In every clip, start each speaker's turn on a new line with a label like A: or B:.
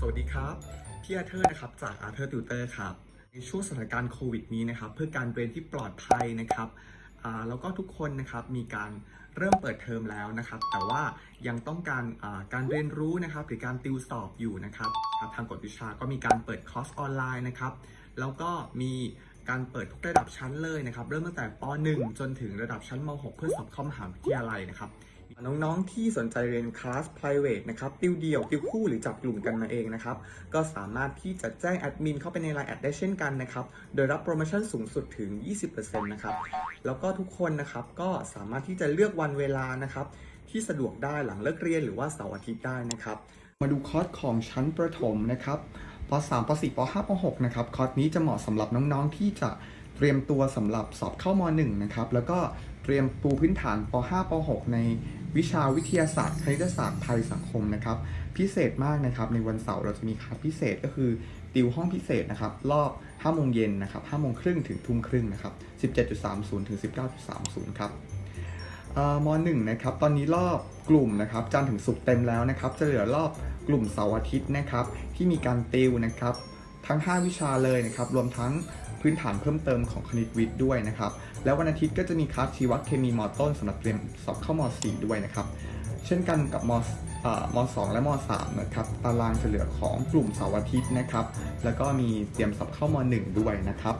A: สวัสดีครับ พี่อาเธอร์นะครับ จากอาเธอร์ติวเตอร์ครับ ในช่วงสถานการณ์โควิดนี้นะครับ เพื่อการเรียนที่ปลอดภัยนะครับแล้วก็ทุกคนนะครับมีการเริ่มเปิดเทอมแล้วนะครับ แต่ว่ายังต้องการการเรียนรู้นะครับ หรือการติวสอบอยู่นะครับครับทางกฎวิชาก็มีการเปิดคอร์สออนไลน์นะครับ แล้วก็มี การเปิดทุกระดับชั้นเลยนะครับ เริ่มตั้งแต่ป .1 จนถึงระดับชั้นม .6 เพื่อสอบเข้ามหาวิทยาลัยนะครับน้องๆ ที่สนใจเรียนคลาส private นะครับ ติวเดี่ยว ติวคู่ หรือจับกลุ่มกันมาเองนะครับ ก็สามารถที่จะแจ้งแอดมินเข้าไปใน Line แอดได้เช่นกันนะครับ โดยรับโปรโมชั่นสูงสุดถึง 20%นะครับ แล้วก็ทุกคนนะครับ ก็สามารถที่จะเลือกวันเวลานะครับ ที่สะดวกได้หลังเลิกเรียนหรือว่าเสาร์อาทิตย์ได้นะครับ มาดูคอร์สของชั้นประถมนะครับ ป .3 ป .4 ป .5 ป .6 นะครับคอร์สนี้จะเหมาะสำหรับน้องๆ ที่จะเตรียมตัวสำหรับสอบเข้าม .1 นะครับแล้วก็เตรียมปูพื้นฐานป .5 ป .6 ในวิชาวิทยาศาสตร์คณิตศาสตร์ไทยสังคมนะครับพิเศษมากนะครับในวันเสาร์เราจะมีคลาสพิเศษก็คือติวห้องพิเศษนะครับรอบ5โมงเย็นนะครับ5โมงครึ่งถึงทุ่มครึ่งนะครับ17.30ถึง19.30ครับ มหนึ่งนะครับตอนนี้รอบกลุ่มนะครับจันทร์ถึงศุกร์เต็มแล้วนะครับ จะเหลือรอบกลุ่มเสาร์อาทิตย์นะครับ ที่มีการติวนะครับ ทั้ง 5 วิชาเลยนะครับ รวมทั้งพื้นฐานเพิ่มเติมของคณิตวิทย์ด้วยนะครับ แล้ววันอาทิตย์ก็จะมีคลาสชีวเคมีมต้นสำหรับเตรียมสอบเข้าม .4 ด้วยนะครับ เช่นกันกับมเอ่อม2และม3นะครับ ตารางจะเหลือของกลุ่มเสาร์อาทิตย์นะครับ แล้วก็มีเตรียมสอบเข้าม1ด้วยนะครับ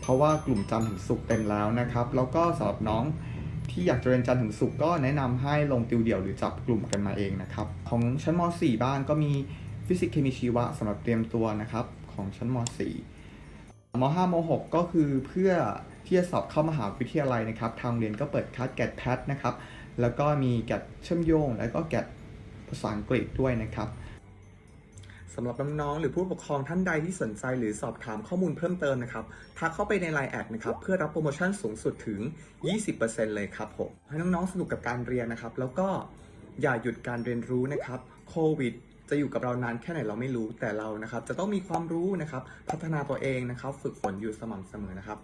A: เพราะว่ากลุ่มจันทร์ถึงศุกร์เต็มแล้วนะครับ แล้วก็สำหรับน้อง ที่อยากจะเรียนจันทร์ถึงศุกร์ก็แนะนำให้ลงติวเดี่ยวหรือจับกลุ่มกันมาเองนะครับ ของชั้นม .4 บ้างก็มีฟิสิกส์เคมีชีวะสำหรับเตรียมตัวนะครับของชั้นม .4 ม .5 ม .6 ก็คือเพื่อที่จะสอบเข้ามหาวิทยาลัยนะครับ ทางโรงเรียนก็เปิดคัดแกดแพทนะครับ แล้วก็มีแกดเชื่อมโยง แล้วก็แกดภาษาอังกฤษด้วยนะครับ สำหรับน้องๆหรือผู้ปกครองท่านใดที่สนใจหรือสอบถามข้อมูลเพิ่มเติมนะครับทักเข้าไปใน Line แอดนะครับเพื่อรับโปรโมชั่นสูงสุดถึง 20%เลยครับผมให้น้องๆสนุกกับการเรียนนะครับ แล้วก็อย่าหยุดการเรียนรู้นะครับโควิดจะอยู่กับเรานานแค่ไหนเราไม่รู้แต่เรานะครับ จะต้องมีความรู้นะครับ พัฒนาตัวเองนะครับ ฝึกฝนอยู่สม่ำเสมอนะครับ